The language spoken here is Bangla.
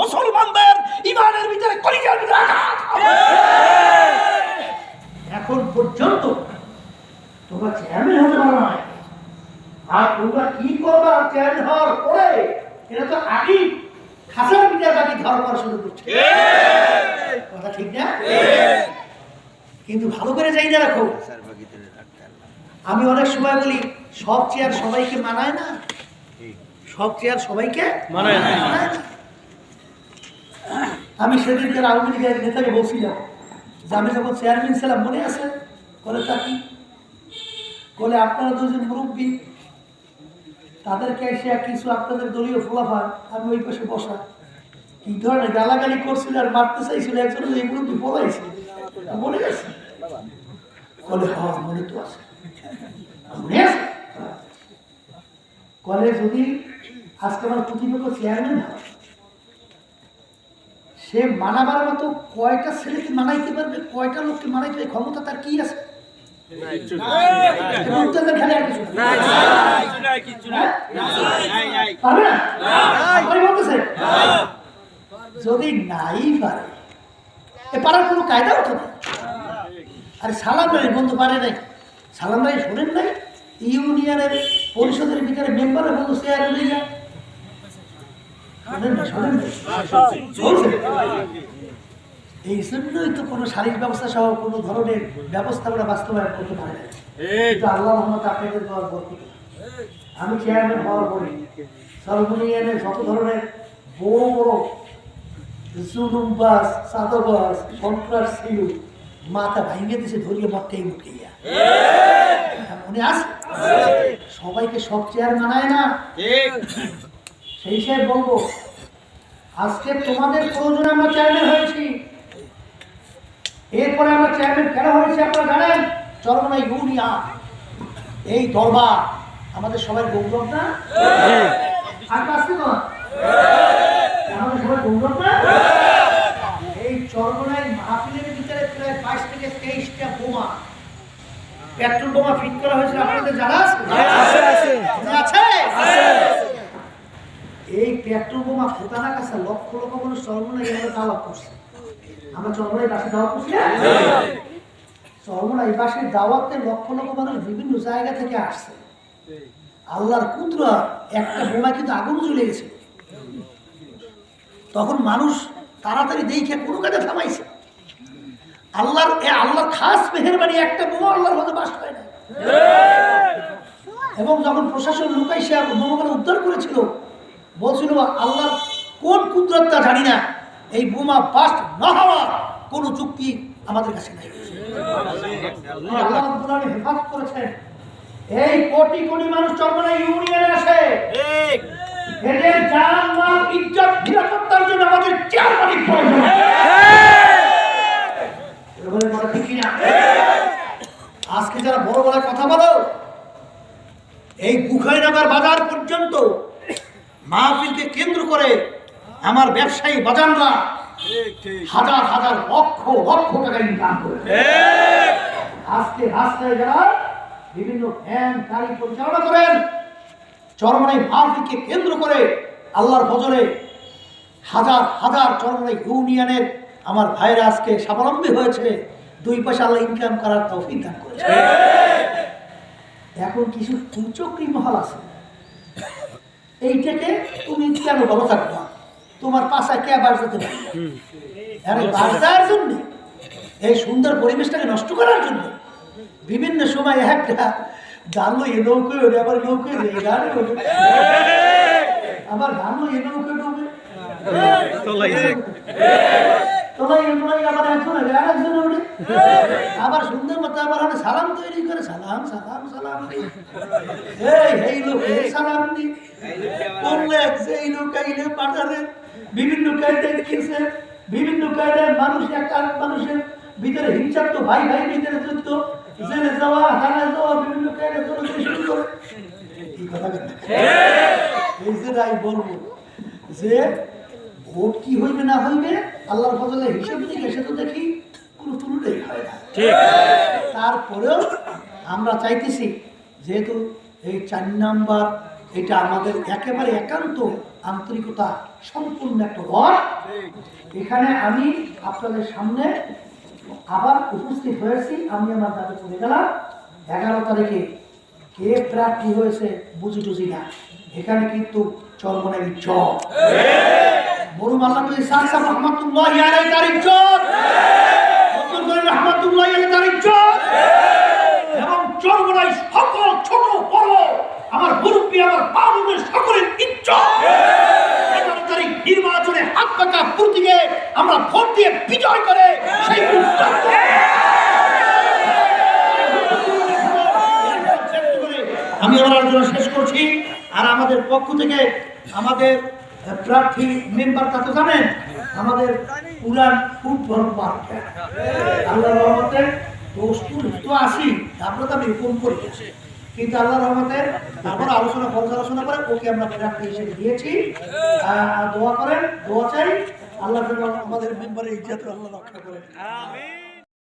মুসলমানদের ইমানের ভিতরে কলিজার ভিতরে এখন পর্যন্ত তোমরা চেয়ারম্যান হতে পারো না আর তোমরা কি করবা চেয়ারম্যান হওয়ার পরে? এটা তো আগেই খাসার বিচার বাকি ধর করা শুরু করছে। কথা ঠিক না? কিন্তু ভালো করে যাই না রাখো আমি অনেক সময় বলি সব চেয়ার সবাইকে মানায় না। সব চেয়ার সবাইকে মানায় না। আমি সেদিনকার আওয়ামী লীগের নেতাকে বলছিলাম যে আমি যখন চেয়ারম্যান ছিলাম, মনে আছে? বলে, তা কি? বলে, আপনারা দুজন মুরব্বী, তাদেরকে এসে কিছু আপনাদের দলীয় ফলাফল, আমি ওই পাশে বসা। কি ধরনের গালাগালি করছিল আর মারতে চাইছিল, একজন এই মুরব্বী বলাইছিল মনে আছে? বলে হ্যাঁ মনে তো আছে। মনে আছে? কলে যদি আজকে আমার প্রতিপক্ষ চেয়ারম্যান হয় সে মানাবার মতো কয়টা ছেলেকে মানাইতে পারবে? কয়টা লোককে মানাইতে পারবে? ক্ষমতা তার কি আছে? যদি নাই পারে এ পারার কোনো কায়দা উঠে না? আরে সালাম নাই বন্ধু পারে নাই। সালাম নাই শোনেন নাই? ইউনিয়নের পরিষদের ভিতরে মেম্বারের বন্ধু চেয়ারে নিয়ে যায় শোনেন না শোনেন না চলছে। এই জন্যই তো কোনো শারীরিক ব্যবস্থা সহ কোনো ধরনের ব্যবস্থা আমরা বাস্তবায়ন করতে পারি না। কিন্তু আল্লাহ রহমত দেওয়ার। আমি চেয়ারম্যান হওয়ার পরে যত ধরনের বড় বড় জুলুমবাস চাঁদাবাস সন্ত্রাস ছিল মাথা ভাঙিয়ে দিছে ধরিয়ে মটকাই মুটকাইয়া মনে আছে সবাইকে সব চেয়ার মানায় না। সেই হিসেবে বলব, আজকে তোমাদের প্রয়োজনে আমরা চেয়ারম্যান হয়েছি। এরপরে আমরা চেয়ারম্যান কেন হয়েছি আপনারা জানেন? চরমনা ইউনিয়া এই দরবার, আমাদের সবার গৌরব না? আর আসছে তো আমাদের সবার গৌরব না? এই চরমনায় মাহফিলের ভিতরে প্রায় বাইশ থেকে তেইশটা বোমা, পেট্রোল বোমা ফিট করা হয়েছিল। আপনাদের জানা আছে মনে আছে এই পেট্রোল বোমা ফোটানা কাছে লক্ষ লক্ষ মানুষ দাওয়াত করছে। আমরা দাওয়াত করছি? বাসে দাওয়াতে লক্ষ লক্ষ মানুষ বিভিন্ন জায়গা থেকে আসছে। আল্লাহর কুদরা একটা বোমা কিন্তু আগুন জ্বলে গেছে। তখন মানুষ তাড়াতাড়ি দেখে কোনো কাজে থামাইছে। আল্লাহর এ আল্লাহর খাস মেহেরবানি একটা বোমা আল্লাহর মধ্যে বাস হয় না এবং যখন প্রশাসন লুকাই সে বোমাগুলো উদ্ধার করেছিল বলছিল আল্লাহর কোন কুদরতটা জানি না। এই বোমা বাস্ট না হওয়ার কোনো যুক্তি আমাদের কাছে নাই। হেফাজত করেছেন। এই কোটি কোটি মানুষ চরমনা ইউনিয়নে আসে। এদের জান মাল ইজ্জত নিরাপত্তার জন্য আমাদের চেয়ারম্যানই প্রয়োজন এরকম বলা ঠিক কিনা? আজকে যারা বড় বড় কথা বলো এই বুখাইনগর বাজার পর্যন্ত মাহফিলকে কেন্দ্র করে আমার ব্যবসায়ী বাজানরা হাজার হাজার লক্ষ লক্ষ টাকা ইনকাম করে আজকে রাস্তায় যারা বিভিন্ন ভ্যান গাড়ি পরিচালনা করেন চরমনাই মাহফিলকে কেন্দ্র করে আল্লাহর ফজরে হাজার হাজার চরমনাই ইউনিয়নের আমার ভাইরা আজকে স্বাবলম্বী হয়েছে। দুই পয়সা আল্লাহ ইনকাম করার তৌফিক দান করেছে। এখন কিছু কুচক্রি মহল আছে। এইটাকে তুমি কেন ভালো থাকবা? তোমার পাশায় কে পারে? আরে বাস দেওয়ার জন্য? এই সুন্দর পরিবেশটাকে নষ্ট করার জন্য? বিভিন্ন সময় একটা জানলো এ ওরে আবার গাড়ি আবার জানলো এ নৌকোয় ডুবে। তলাই তোলাই আবার একজন আবার সুন্দর মতো আবার ওরা সালাম তৈরি করে, সালাম সালাম সালাম। এই এই লোক সালাম দি। বিভিন্ন কায়দায় দিয়েছে বিভিন্ন কায়দায় মানুষ এক মানুষের ভিতরে হিংসার তো ভাই ভাই ভিতরে যুদ্ধ জেলে যাওয়া হানা যাওয়া, বিভিন্ন কায়দায় চলে এই কথা এই বলব যে, ভোট কি হইবে না হইবে? আল্লাহর ফজলে হিসেব দিকে সে তো দেখি কোনো তুলনাই হয় না। তারপরেও আমরা চাইতেছি যেহেতু এই চার নাম্বার এটা আমাদের একেবারে একান্ত আন্তরিকতা সম্পূর্ণ একটা ঘর এখানে আমি আপনাদের সামনে আবার উপস্থিত হয়েছি আমি আমার দাবি করে গেলাম এগারো তারিখে কে প্রার্থী হয়েছে বুঝি টুঝি না। এখানে কিন্তু চরমনাই চর বড় মাল্লা কই সাহসা রহমাতুল্লাহ আলাই তার ইজ্জত নতুন করে রহমাতুল্লাহ আলাই তার ইজ্জত এবং চরমনাই সকল ছোট বড়, আমার মুরব্বী, আমার বাবুদের সকলের ইজ্জত। এগারো তারিখ নির্বাচনে হাত পাকা প্রতীকে দিয়ে বিজয় করে সেই আমি আমার আলোচনা শেষ করছি। আর আমাদের পক্ষ থেকে আমাদের প্রার্থী মেম্বার তা তো জানেন, আমাদের পুরান খুব পার্ক। আল্লাহ রহমতে দোস্তুর তো আসি তারপরে তো আমি ফোন করি। কিন্তু আল্লাহ রহমতে তারপর আলোচনা, পর্যালোচনা করে ওকে আমরা প্রার্থী হিসেবে দিয়েছি। দোয়া করেন, দোয়া চাই আল্লাহ আমাদের মেম্বারের ইজ্জত আল্লাহ রক্ষা করেন।